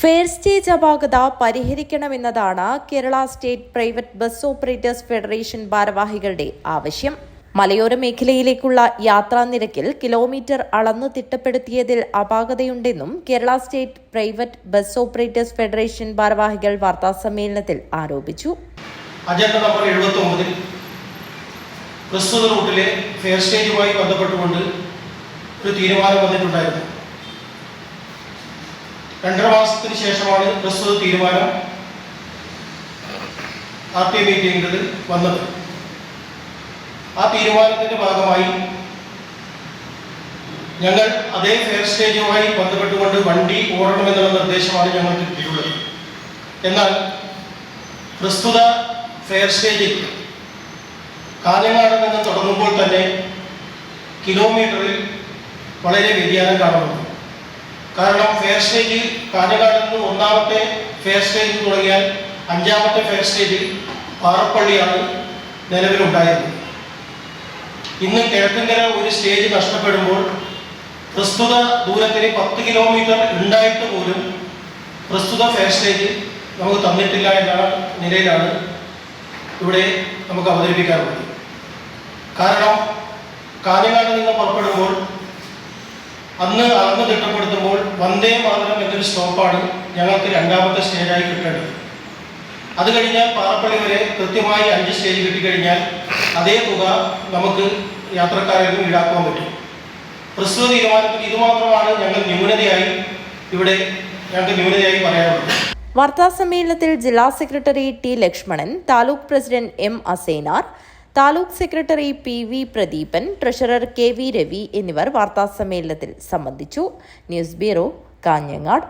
Fair stage അപാകത പരിഹരിക്കണമെന്നതാണ് Kerala state private bus operators federation ഭാരവാഹികളുടെ ആവശ്യം. മലയോര മേഖലയിലേക്കുള്ള യാത്രാ നിരക്കിൽ കിലോമീറ്റർ അളന്നു തിട്ടപ്പെടുത്തിയതിൽ അപാകതയുണ്ടെന്നും Kerala state private bus operators federation ഭാരവാഹികൾ വാർത്താസമ്മേളനത്തിൽ ആരോപിച്ചു. അജണ്ട റൂട്ടിലെ ഫെയർ സ്റ്റേജുമായി ബന്ധപ്പെട്ടുകൊണ്ട് ഒരു തീരുമാനം വന്നിട്ടുണ്ടായിരുന്നു. രണ്ടര മാസത്തിന് ശേഷമാണ് പ്രസ്തുത തീരുമാനം ആർ ടി മീറ്റിംഗിൽ വന്നത്. ആ തീരുമാനത്തിന്റെ ഭാഗമായി ഞങ്ങൾ അതേ ഫെയർ സ്റ്റേജുമായി ബന്ധപ്പെട്ടുകൊണ്ട് വണ്ടി ഓടണമെന്നുള്ള നിർദ്ദേശമാണ് ഞങ്ങൾ കിട്ടിയിട്ടുള്ളത്. എന്നാൽ പ്രസ്തുത ഫെയർ സ്റ്റേജിൽ കാഞ്ഞങ്ങാട് നിന്ന് തുടങ്ങുമ്പോൾ തന്നെ കിലോമീറ്ററിൽ വളരെ വ്യതിയാനം കാണുന്നുണ്ട്. കാരണം ഫെയർ സ്റ്റേജിൽ കാര്യകാലത്ത് ഒന്നാമത്തെ ഫെയർ സ്റ്റേജിൽ തുടങ്ങിയാൽ അഞ്ചാമത്തെ ഫെയർ സ്റ്റേജിൽ പാറപ്പള്ളിയാണ് നിലവിലുണ്ടായിരുന്നത് ഇന്ന് കിഴക്കങ്കര ഒരു സ്റ്റേജ് നഷ്ടപ്പെടുമ്പോൾ പ്രസ്തുത ദൂരത്തിന് പത്ത് കിലോമീറ്റർ ഉണ്ടായിട്ട് പോലും പ്രസ്തുത ഫെയർ സ്റ്റേജ് നമുക്ക് തന്നിട്ടില്ല എന്ന നിലയിലാണ് ഇവിടെ നമുക്ക് അവതരിപ്പിക്കാറുള്ളത്. കാരണം കാഞ്ഞങ്ങാട് നിന്ന് പുറപ്പെടുമ്പോൾ അന്ന് അളന്ന് തിട്ടപ്പെടുത്തുമ്പോൾ വന്ദേ മാതരം എന്നൊരു സ്റ്റോപ്പാണ് ഞങ്ങൾക്ക് രണ്ടാമത്തെ സ്റ്റേജായി കിട്ടേണ്ടത്. അത് കഴിഞ്ഞാൽ പാറപ്പള്ളി വരെ കൃത്യമായി അഞ്ച് സ്റ്റേജ് കിട്ടിക്കഴിഞ്ഞാൽ അതേ തുക നമുക്ക് യാത്രക്കാരെയും ഈടാക്കാൻ പറ്റും. പ്രസ്തുത തീരുമാനത്തിൽ ഇതുമാത്രമാണ് ഞങ്ങൾ ന്യൂനതയായി ഇവിടെ ഞങ്ങൾക്ക് ന്യൂനതയായി വാർത്താ സമ്മേളനത്തിൽ ജില്ലാ secretary T Lakshmanan taluk president M Asenar taluk secretary P V Pradeepan treasurer K V Ravi എന്നിവർ വാർത്താസമ്മേളനത്തിൽ സംബന്ധിച്ചു. News bureau Kanhangad.